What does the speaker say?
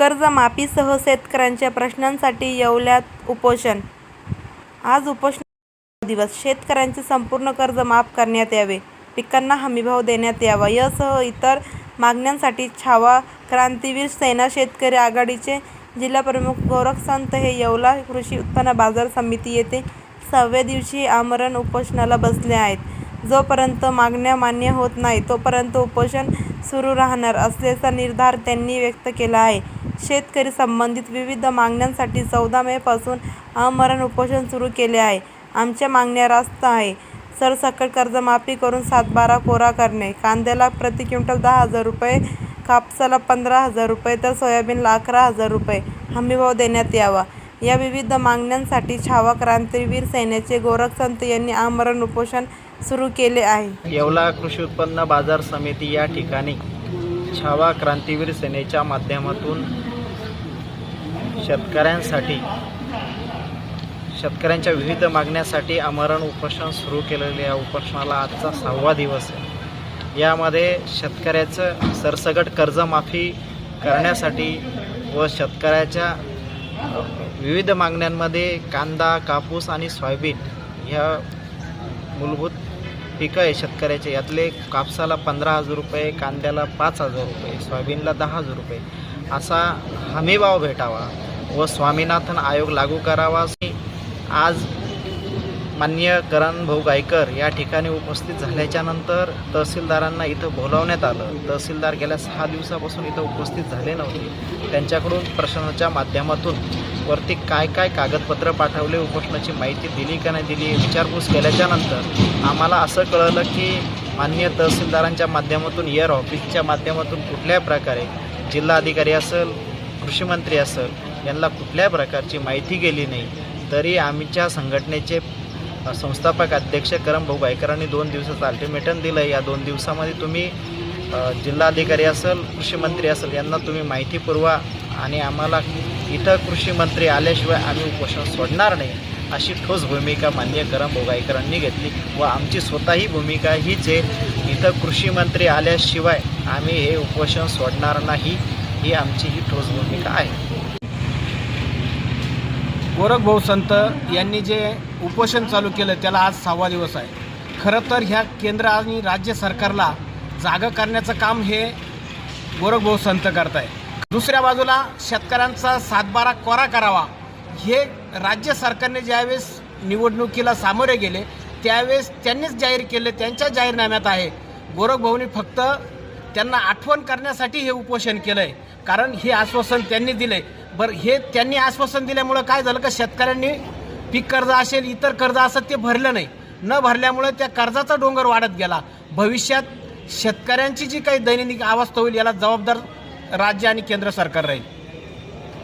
कर्जमाफीसह शेतकऱ्यांच्या प्रश्नांसाठी येवल्यात उपोषण. आज उपोषण दिवस. शेतकऱ्यांचे संपूर्ण कर्ज माफ करण्यात यावे. पिकांना हमीभाव देण्यात यावा. यासह इतर मागण्यांसाठी छावा क्रांतीवीर सेना शेतकरी आघाडीचे जिल्हाप्रमुख गोरखसंत हे येवला कृषी उत्पन्न बाजार समिती येथे सहाव्या दिवशी आमरण उपोषणाला बसले आहेत. जोपर्यंत मागण्या मान्य होत नाही तोपर्यंत उपोषण सुरू राहणार असल्याचा निर्धार त्यांनी व्यक्त केला आहे. शेतकरी संबंधित विविध मागण्यांसाठी चौदा मेपासून आमरण उपोषण सुरू केले आहे. आमच्या मागण्या रास्त आहे. सरसकट कर्जमाफी करून सातबारा कोरा करणे. कांद्याला प्रति क्विंटल दहा हजार रुपये कापसाला पंधरा हजार रुपये तर सोयाबीनला अकरा हजार रुपये. हमीभाव देण्यात यावा. या विविध मागण्यांसाठी छावा क्रांतीवीर सैन्याचे गोरख संत यांनी आमरण उपोषण सुरू केले आहे. येवला कृषी उत्पन्न बाजार समिती या ठिकाणी छावा क्रांतीवीर सेनेच्या माध्यमातून शेतकऱ्यांसाठी शेतकऱ्यांच्या विविध मागण्यासाठी आमरण उपोषण सुरू केलेले या उपोषणाला आजचा सहावा दिवस आहे. यामध्ये शेतकऱ्याचं सरसगट कर्जमाफी करण्यासाठी व शेतकऱ्याच्या विविध मागण्यांमध्ये कांदा कापूस आणि सोयाबीन ह्या मूलभूत पिकं आहे शेतकऱ्याचे. यातले कापसाला पंधरा हजार रुपये कांद्याला पाच हजार रुपये सोयाबीनला दहा हजार रुपये. असा हमीभाव भेटावा व स्वामीनाथन आयोग लागू करावा. आज मान्य करण भाऊ गायकर या ठिकाणी उपस्थित झाल्याच्यानंतर तहसीलदारांना इथं बोलावण्यात आलं. तहसीलदार गेल्या सहा दिवसापासून इथं उपस्थित झाले नव्हते. त्यांच्याकडून प्रश्नाच्या माध्यमातून वरती काय काय कागदपत्र पाठवले उपोषणाची माहिती दिली का नाही दिली विचारपूस केल्याच्यानंतर आम्हाला असं कळलं की मान्य तहसीलदारांच्या माध्यमातून एअर ऑफिसच्या माध्यमातून कुठल्याही प्रकारे जिल्हाधिकारी असेल कृषीमंत्री असेल यांना कुठल्याही प्रकारची माहिती गेली नाही तरी आमच्या संघटनेचे संस्थापक अध्यक्ष करमभाऊ गायकरांनी दोन दिवसाचं अल्टिमेटम दिलं या दोन दिवसामध्ये तुम्ही जिल्हाधिकारी असेल कृषी मंत्री असेल यांना तुम्ही माहिती पुरवा आणि आम्हाला इथं कृषी मंत्री आल्याशिवाय आम्ही उपोषण सोडणार नाही अशी ठोस भूमिका मान्य करम भाऊ गायकरांनी घेतली व आमची स्वतःही भूमिका हीच आहे इथं कृषी मंत्री आल्याशिवाय आम्ही हे उपोषण सोडणार नाही ही आमची ही ठोस भूमिका आहे. गोरखभाऊ संत यांनी जे उपोषण चालू केलं त्याला आज सहावा दिवस आहे. खरं तर ह्या केंद्र आणि राज्य सरकारला जागं करण्याचं काम हे गोरखभाऊ संत करत आहे दुसऱ्या बाजूला शेतकऱ्यांचा सातबारा कोरा करावा हे राज्य सरकारने ज्यावेळेस निवडणुकीला सामोरे गेले त्यावेळेस त्यांनीच जाहीर केले त्यांच्या जाहीरनाम्यात आहे. गोरखभाऊनी फक्त त्यांना आठवण करण्यासाठी हे उपोषण केलं आहे कारण हे आश्वासन त्यांनी दिले बरं हे त्यांनी आश्वासन दिल्यामुळं काय झालं का? शेतकऱ्यांनी पीक कर्ज असेल इतर कर्ज असेल ते भरलं नाही. न भरल्यामुळे त्या कर्जाचा डोंगर वाढत गेला. भविष्यात शेतकऱ्यांची जी काही दैनंदिन अवस्था होईल याला जबाबदार राज्य आणि केंद्र सरकार राहील.